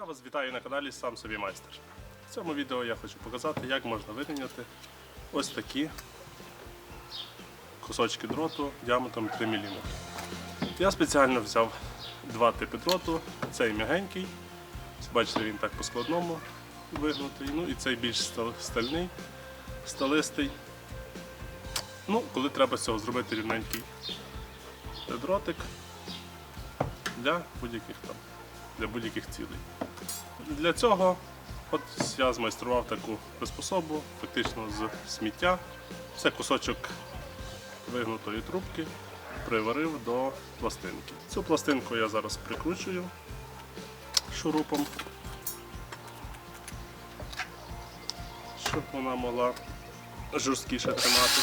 Я вас вітаю на каналі Сам собі майстер. В цьому відео я хочу показати, як можна вирівняти ось такі кусочки дроту діаметром 3 мм. Я спеціально взяв два типи дроту. Цей м'ягенький, бачите, він так по складному вигнутий. Ну і цей більш стальний, сталистий. Ну, коли треба з цього зробити рівненький дротик для будь-яких там для будь-яких цілей. Для цього от я змайстрував таку приспособу, фактично з сміття. Це кусочок вигнутої трубки, приварив до пластинки. Цю пластинку я зараз прикручую шурупом, щоб вона могла жорсткіше тримати.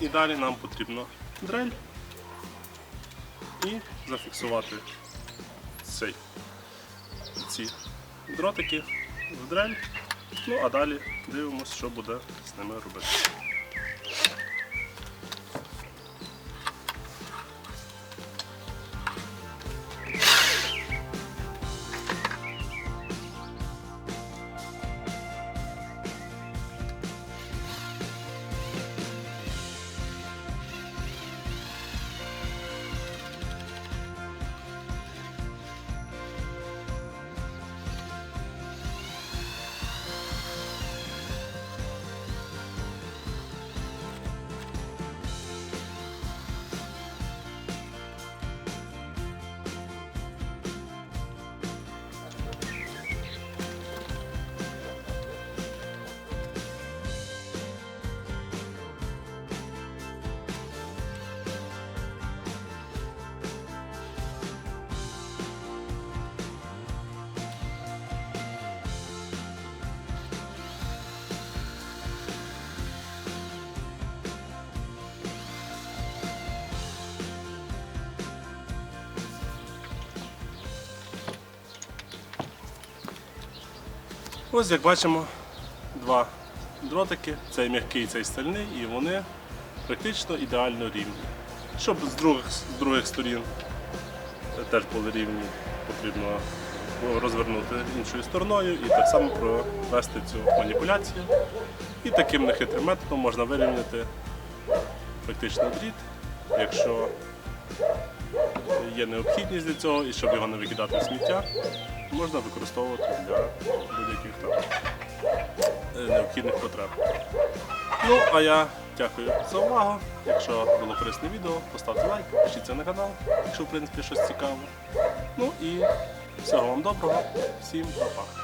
І далі нам потрібно дрель і зафіксувати цей, ці дротики в дрель. Ну а далі дивимося, що буде з ними робити. Ось як бачимо, два дротики, цей м'який, цей стальний, і вони практично ідеально рівні. Щоб з других, з других сторін теж були рівні, потрібно розвернути іншою стороною і так само провести цю маніпуляцію. І таким нехитрим методом можна вирівняти практично дріт, якщо є необхідність для цього і щоб його не викидати в сміття, можна використовувати для необхідних потреб. Ну, а я дякую за увагу. Якщо було корисне відео, поставте лайк, пишіться на канал, якщо в принципі щось цікаве. Ну і всього вам доброго, всім па-па.